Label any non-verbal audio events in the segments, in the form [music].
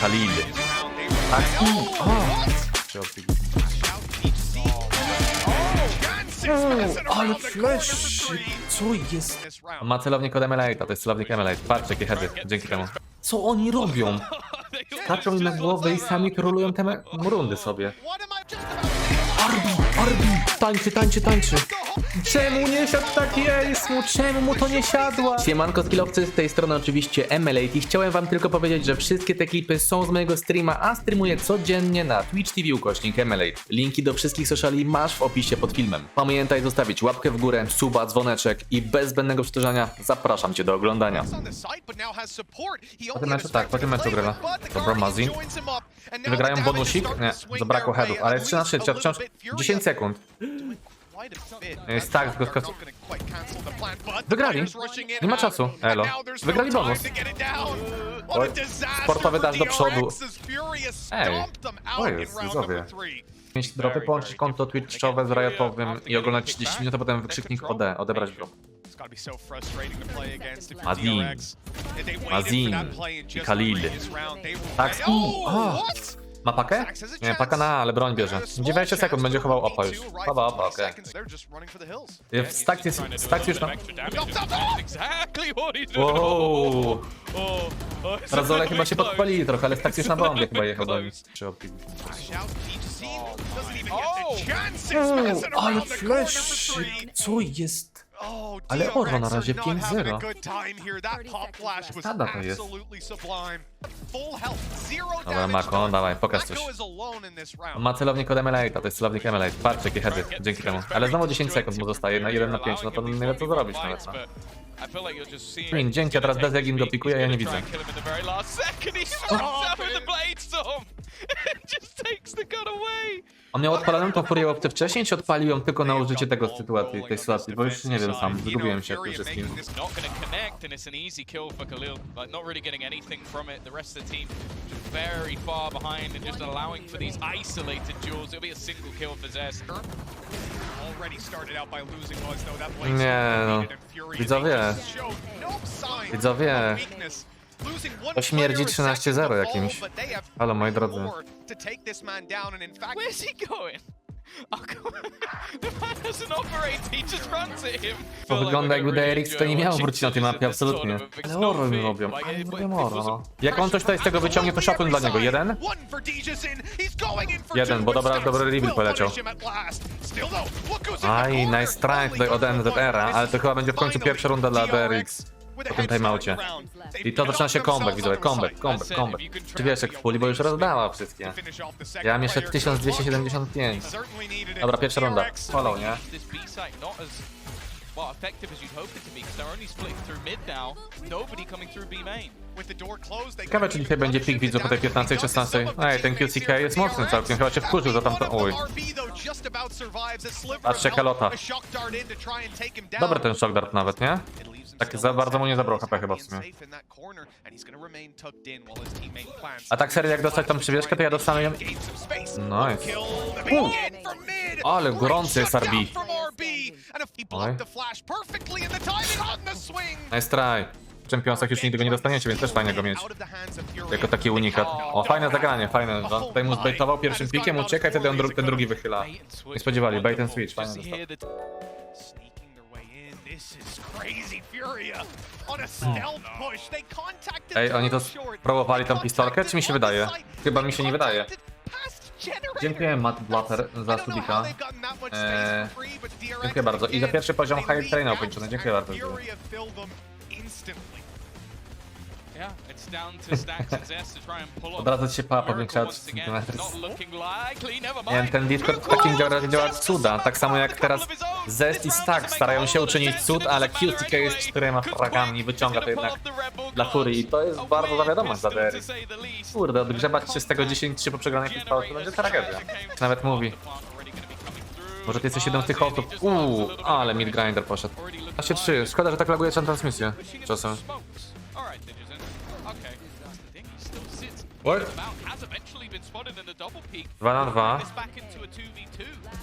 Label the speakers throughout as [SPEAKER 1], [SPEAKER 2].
[SPEAKER 1] Khalil. Tak.
[SPEAKER 2] Ale flash! Co jest?
[SPEAKER 1] Ma celownik od Emelate'a, to jest celownik Emelate. Patrzcie jakie heady, dzięki temu. Co oni robią? Skaczą im na głowę i sami korolują te rundy sobie.
[SPEAKER 2] Arbi, Arbi! Tańczy, tańczy, tańczy!
[SPEAKER 1] Czemu nie siadł taki ace mu? Czemu mu to nie siadła? Siemanko skillowcy, z tej strony oczywiście Emelate i chciałem wam tylko powiedzieć, że wszystkie te klipy są z mojego streama, a streamuję codziennie na Twitch TV ukośnik Emelate. Linki do wszystkich sociali masz w opisie pod filmem. Pamiętaj zostawić łapkę w górę, suba, dzwoneczek i bez zbędnego powtarzania zapraszam cię do oglądania.
[SPEAKER 3] Po tym meczu tak, po tym meczu gra.
[SPEAKER 1] Dobra, Mazi. Wygrają bonusik? Nie, zabrakło headów, ale jest 3 na 3, wciąż 10 sekund. Jest tak, tylko Wygrali. Nie ma czasu. Elo. Wygrali bonus. Oj, sportowy dash do przodu. Ej, to jest, widzowie. Mieć dropy, połączyć konto Twitchowe z Riotowym i oglądać 30 minut, a potem wykrzyknik OD, odebrać drop. Mazin. Mazin. I Khalil. Tak, o. Ma pakę? Nie, paka na, ale broń bierze. 90 sekund będzie chował opa już. Chowa opa, okej. W stakcji jest, w stakcji już na... Wow. Razole chyba się podpalili trochę, ale stakcji już na bombie [laughs] chyba jechał do nich.
[SPEAKER 2] Ale flash! Co jest?
[SPEAKER 3] Ale Orwa na razie 5-0.
[SPEAKER 1] Zasada to jest.
[SPEAKER 3] Dobra,
[SPEAKER 1] Mako, dawaj, pokaż coś. On ma celownik od Emelate'a, to jest celownik Emelate. Patrzcie jakie heady, dzięki temu. Ale znowu 10 sekund mu zostaje, na 1 na 5, no to nie wiem co zrobić nawet. No. Queen, dzięki, a teraz Dezegin go pikuje, ja nie widzę. [laughs] On miał odpaloną tą furię łopty wcześniej, czy odpalił ją tylko na użycie tego sytuacji, tej sytuacji? Bo już nie wiem sam, zgubiłem się w tym wszystkim.
[SPEAKER 4] Very far behind and just allowing for these isolated duels. It'll be a single kill for Zest.
[SPEAKER 1] Nie no, widzowie, widzowie, to śmierdzi 13-0 jakimś. Halo moi drodzy.
[SPEAKER 4] Where's he going? Oh.
[SPEAKER 1] To wygląda jakby DRX to nie miało wrócić na tej mapie, absolutnie. Ale mi robią, ale robią no. Jak on coś tutaj z tego wyciągnie, to szacun dla niego. Jeden? Jeden, bo dobra, dobry reveal poleciał. Aj, nice try tutaj od NZR-a, ale to chyba będzie w końcu pierwsza runda dla DRX. Po tym timeoutie. I to zaczyna się comeback, widzowie, comeback, comeback, comeback. Czy wiesz jak w puli, bo już rozdała wszystkie. Ja mam jeszcze 1275. Dobra, pierwsza runda. Follow, nie?
[SPEAKER 4] Well effective as you'd hoped it to be, because they're only splitting through mid now. Nobody coming through B main.
[SPEAKER 1] Ciekawe, czy dzisiaj będzie pik widzów po tej 15 i 16. Ej, ten QCK jest mocny całkiem, chyba się wkurzył za tamto... Oj. Patrzcie, Kalota. Dobry ten shock dart nawet, nie? Tak za bardzo mu nie zabrał HP chyba w sumie. A tak serio, jak dostać tam przywieszkę, to ja dostanę ją... Jest. Ale gorący jest RB. Oj. Nice try. W czempionach już nigdy go nie dostaniecie, więc też fajnie go mieć. Jako taki unikat. O, fajne zagranie, fajne. Tutaj mu zbejtował pierwszym pikiem, uciekaj, wtedy on dru ten drugi wychyla. Nie spodziewali, bait and switch, fajny
[SPEAKER 4] You
[SPEAKER 1] został.
[SPEAKER 3] This is crazy Furia on a stealth push. They contacted
[SPEAKER 1] Ej, oni to spróbowali tą pistolkę, czy mi się wydaje? Chyba mi się nie wydaje. Dziękuję Matt Blatter za
[SPEAKER 3] much
[SPEAKER 1] Eee, dziękuję bardzo. I za pierwszy poziom High Traina ukończony. Dziękuję bardzo. Od razu się pała powiększała
[SPEAKER 4] once
[SPEAKER 1] 3
[SPEAKER 4] again.
[SPEAKER 1] cm. Nie ten Discord w takim działa, działa cuda. Tak samo jak teraz Zest i Stack starają się uczynić cud, ale QTK jest czterema fragami i wyciąga to jednak dla Furii. I to jest bardzo za wiadomość za DRX. Kurde, odgrzebać się z tego 10-3 po przegranej pistole to będzie tragedia. Nawet mówi. Może ty jesteś jedną z tych osób. Uuu, ale mid grinder poszedł. 13-3, szkoda, że tak laguje się transmisję czasem. What?
[SPEAKER 4] about, has eventually been spotted in the double peak.
[SPEAKER 1] 2 na 2.
[SPEAKER 4] This back into a 2v2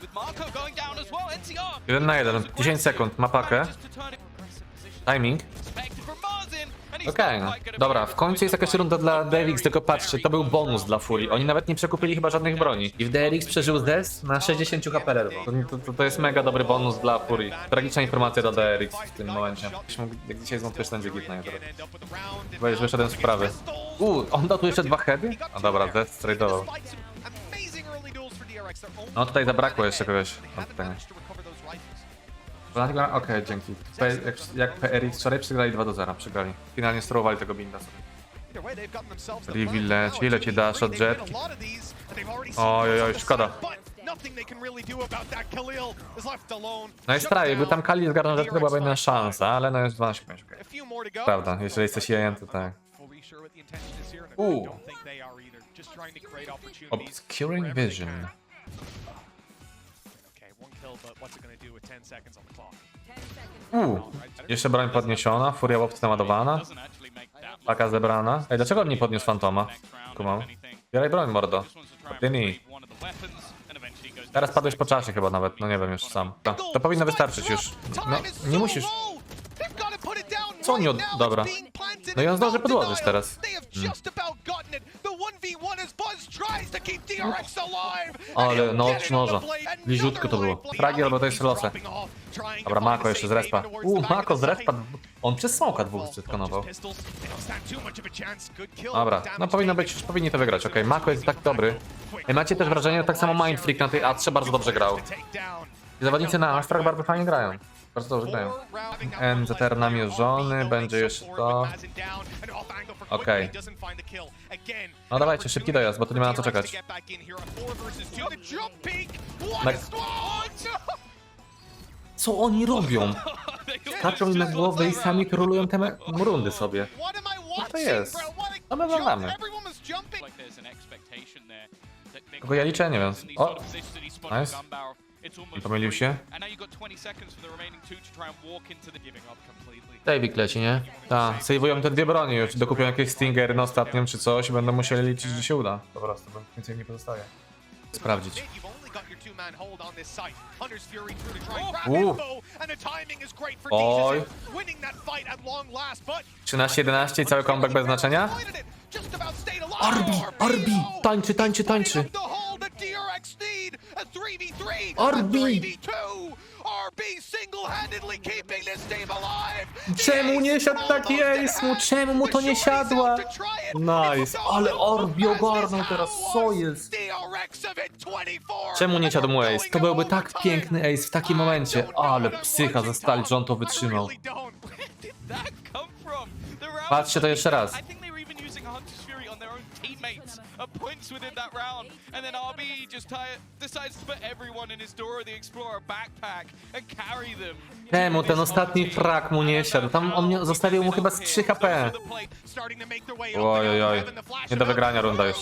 [SPEAKER 4] with Marco going down as well. NCR
[SPEAKER 1] 1 na 1, 10 sekund, ma pakę.
[SPEAKER 4] just to turn it aggressive position.
[SPEAKER 1] Timing. Okej, no. dobra, w końcu jest jakaś runda dla DRX, tylko patrzcie, to był bonus dla Furii. Oni nawet nie przekupili chyba żadnych broni. I w DRX przeżył Zes na 60 HP ledwo. To, to, to jest mega dobry bonus dla Furii. Tragiczna informacja dla DRX w tym momencie. Jakbyś mógł- Jak dzisiaj zwątpisz, będzie git na jutro. Chyba już wyszedłem z prawy. Uuu, on dał tu jeszcze dwa heady? A dobra, Zes tradeował. No tutaj zabrakło jeszcze kogoś. Pytanie. Dlatego- Okej, dzięki. P, jak, jak PRX wczoraj przegrali 2 do 0, przegrali. Finalnie sterowali tego binda sobie.
[SPEAKER 3] Reveal leci, leci dash od jetki.
[SPEAKER 1] Oj, oj, szkoda. No i jakby tam Kali zgarnął rzecz, to byłaby inna szansa, ale no jest 12 5. Okay.
[SPEAKER 3] Prawda, jeżeli jesteś jajem, to tak.
[SPEAKER 1] Ooh.
[SPEAKER 3] Obscuring
[SPEAKER 1] Vision. Uuu, jeszcze broń podniesiona, furia łopcy naładowana, paka zebrana. Ej, dlaczego on nie podniósł fantoma? Kumam. Bieraj broń, mordo. Dyni. Teraz padłeś po czasie chyba nawet, no nie wiem już sam. To powinno wystarczyć już. No, nie musisz.
[SPEAKER 3] Co oni od... Dobra.
[SPEAKER 1] No i on zdąży podłożyć teraz.
[SPEAKER 3] Mm.
[SPEAKER 1] Ale noc noża. Bliziutko to było. Fragi albo to jest losę. Dobra, Mako jeszcze z respa. Uuu, Mako z respa. On przez smoka dwóch zyskanował. Dobra, no powinno być, powinni to wygrać, okej. Mako jest tak dobry. Ej, macie też wrażenie, że tak samo Mind Freak na tej A3 bardzo dobrze grał. I zawodnicy na Astrach bardzo fajnie grają. Bardzo dobrze grają. NZR namierzony, będzie jeszcze to. Okej. No dawajcie, szybki dojazd, bo tu nie ma na co czekać. Na- Co oni robią? [laughs] Skaczą im na głowę i sami krolują te rundy sobie.
[SPEAKER 3] Co
[SPEAKER 1] to jest? No my walamy. Kogo ja liczę? Nie wiem. O, nice. Pomylił się? Davik leci, nie? Tak, sejwują te dwie broni już, dokupią jakieś Stingery na ostatnią czy coś i będą musieli liczyć, że się uda. Po prostu, bo więcej nie pozostaje. Sprawdzić. Uuu. Oj. 13-11 i cały comeback bez znaczenia?
[SPEAKER 2] Arbi, Arbi, tańczy, tańczy, tańczy. Arbi!
[SPEAKER 1] Czemu nie siadł taki ace mu? Czemu mu to nie siadła? Nice, ale Orbi ogarnął teraz, co jest? Czemu nie siadł mu ace? To byłby tak piękny ace w takim momencie. Ale psycha ze stali, że on to wytrzymał. [laughs] Patrzcie to jeszcze raz.
[SPEAKER 4] At points within that round. And then RB just decides to put everyone in his Dora the Explorer backpack and carry them.
[SPEAKER 1] Czemu ten ostatni frak mu nie siadł? Tam on zostawił mu chyba z 3 HP.
[SPEAKER 3] Oj, oj, oj.
[SPEAKER 1] Nie do wygrania runda już.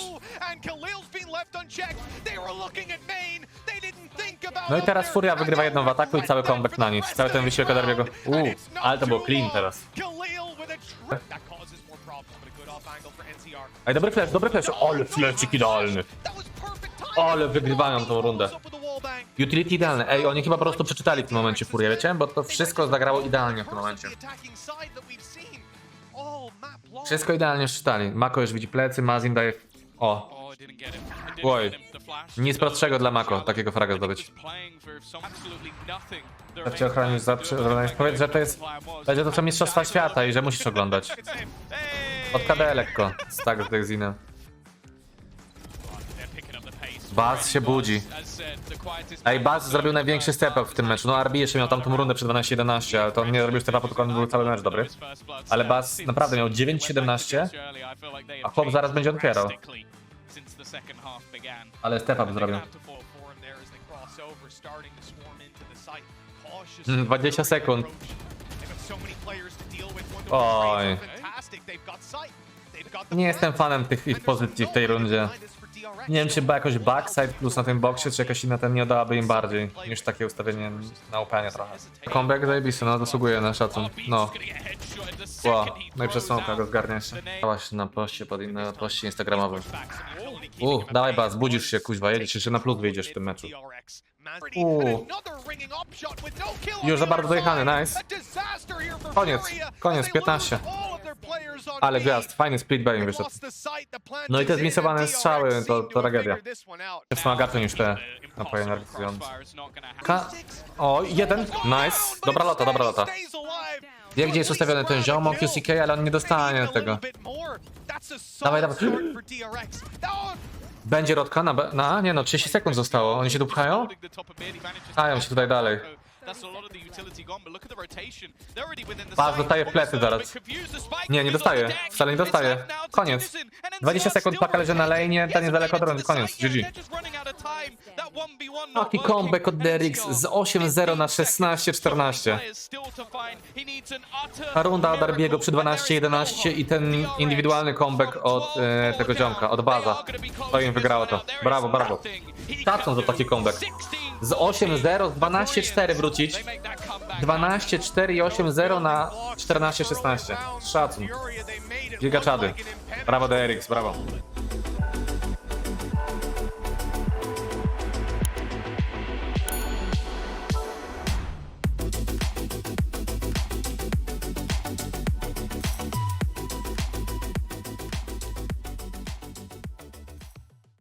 [SPEAKER 1] No i teraz Furia wygrywa jedną w ataku i cały comeback na nich. Cały ten wysiłek od Arbiego. Uuu, ale to było clean teraz. Ej, dobry flash, dobry flash. Ale flashik idealny. Ale wygrywają tą rundę. Utility idealne. Ej, oni chyba po prostu przeczytali w tym momencie Furię, wiecie? Bo to wszystko zagrało idealnie w tym momencie. Wszystko idealnie przeczytali. Mako już widzi plecy, Mazin daje... O,
[SPEAKER 4] Oh,
[SPEAKER 1] Oj. nic prostszego dla Mako, takiego fraga zdobyć. Cię ochronić Powiedz, że to jest... Będzie to co Mistrzostwa Świata i że musisz oglądać. Od KD lekko. Tak, z Dexinem. Baz się budzi. Ej, Baz zrobił największy step up w tym meczu. No RB jeszcze miał tamtą rundę przy 12-11, ale to on nie zrobił step upu, tylko on był cały mecz dobry. Ale Baz naprawdę miał 9-17, a chłop zaraz będzie otwierał. Ale step up zrobił. Mm, 20 sekund. Oj. Nie jestem fanem tych ich pozycji w tej rundzie. Nie wiem, czy była jakoś backside plus na tym boksie, czy jakaś inna ten nie dałaby im bardziej niż takie ustawienie na upanie trochę. Comeback zajebisty, no zasługuje na szacun. No. Wow. No i przez smoka go zgarnia się. Dałaś na poście, pod, na poście instagramowym. U, dawaj baz, budzisz się, kuźwa, jedziesz, jeszcze na plus wyjdziesz w tym meczu.
[SPEAKER 3] Uuu.
[SPEAKER 1] Już za bardzo dojechany, nice. Koniec, koniec, 15. Ale gwiazd, fajny split Bane wyszedł. No i te zmisowane strzały, to- to tragedia. Jest magaty niż te napoje energetyzujące. Ka o, jeden, nice. Dobra lota, dobra lota. Wie gdzie jest ustawiony ten ziom, QCK, ale on nie dostanie tego. Dawaj, dawaj. Będzie rodka na, B- na? Nie no, 30 sekund zostało. Oni się tu pchają? Pchają się tutaj dalej. Pas dostaje w plecy zaraz. Nie, nie dostaje. Wcale nie dostaje. Koniec. 20 sekund paka leży na lane, ten jest daleko od rundy. Koniec, GG. Taki comeback od Derix z 8-0 na 16-14. Ta runda od Arbiego przy 12-11 i ten indywidualny comeback od e, tego ziomka, od Baza. To im wygrało to. Brawo, brawo. Szacun za taki comeback. Z 8-0, z 12-4 wrócić. 12-4 i 8-0 na 14-16. Szacun. Gigaczady. Brawo DRX, brawo.